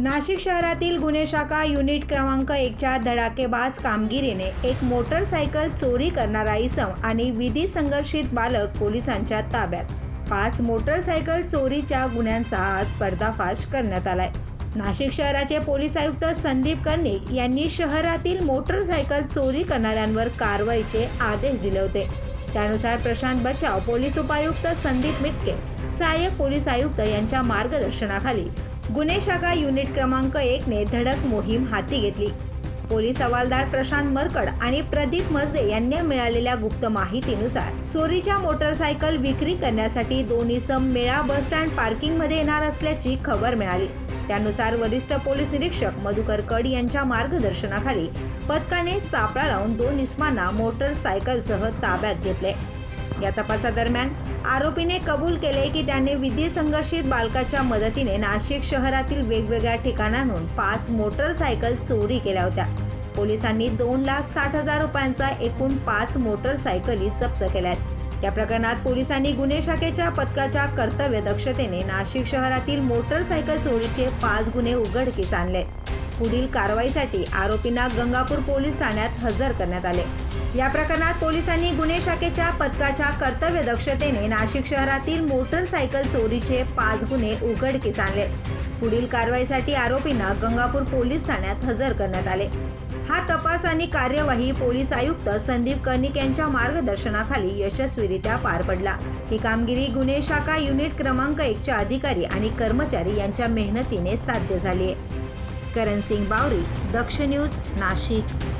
नाशिक शहरातील गुन्हे शाखा युनिट क्रमांक एकच्या धडाकेबाज कामगिरीने एक मोटरसायकल चोरी करणारा इसम आणि विधी संघर्षित बालक पोलिसांच्या ताब्यात. पाच मोटरसायकल चोरीच्या गुन्ह्यांचा आज पर्दाफाश करण्यात आलाय. नाशिक शहराचे पोलीस आयुक्त संदीप कर्णिक यांनी शहरातील मोटरसायकल चोरी करणाऱ्यांवर कारवाईचे आदेश दिले होते. त्यानुसार प्रशांत बचाव पोलीस उपायुक्त संदीप मिटके सहाय्यक पोलीस आयुक्त यांच्या मार्गदर्शनाखाली गुन्हे शाखा युनिट क्रमांक एकने धडक मोहीम हाती घेतली. पोलीस हवालदार प्रशांत मरकड आणि प्रदीप मजदे यांनी मिळालेल्या गुप्त माहितीनुसार चोरीच्या मोटरसायकल विक्री करण्यासाठी दोन्ही सम मेळा बस स्टँड पार्किंगमध्ये येणार असल्याची खबर मिळाली. त्यानुसार वरिष्ठ पोलीस निरीक्षक मधुकर कड यांच्या मार्गदर्शनाखाली पथकाने सापळा लावून दोन इस्मांना मोटरसायकलसह ताब्यात घेतले. या तपासादरम्यान आरोपीने कबूल केले की त्याने विधी संघर्षित बालकाच्या मदतीने नाशिक शहरातील वेगवेगळ्या ठिकाणांहून पाच मोटरसायकल चोरी केल्या होत्या. पोलिसांनी दोन लाख साठ हजार रुपयांचा एकूण पाच मोटरसायकली जप्त केल्या आहेत. या प्रकरणात पोलिसांनी गुन्हे शाखेच्या पथकाच्या कर्तव्य दक्षतेने नाशिक शहरातील मोटरसायकल चोरीचे पाच गुन्हे उघडकीस आणले. पुढील कारवाईसाठी आरोपींना गंगापूर पोलीस ठाण्यात हजर करण्यात आले. या प्रकरणात पोलिसांनी गुन्हे शाखेच्या पथकाच्या कर्तव्य दक्षतेने नाशिक शहरातील मोटरसायकल चोरीचे पाच गुन्हे उघडकीस आणले. पुढील कारवाईसाठी आरोपींना गंगापूर पोलीस ठाण्यात हजर करण्यात आले. हा तपास आणि कार्यवाही पोलीस आयुक्त संदीप कर्णिक यांच्या मार्गदर्शनाखाली यशस्वीरित्या पार पडला. ही कामगिरी गुन्हे शाखा युनिट क्रमांक एकच्या अधिकारी आणि कर्मचारी यांच्या मेहनतीने साध्य झाली आहे करण सिंग बावरी दक्ष न्यूज नाशिक.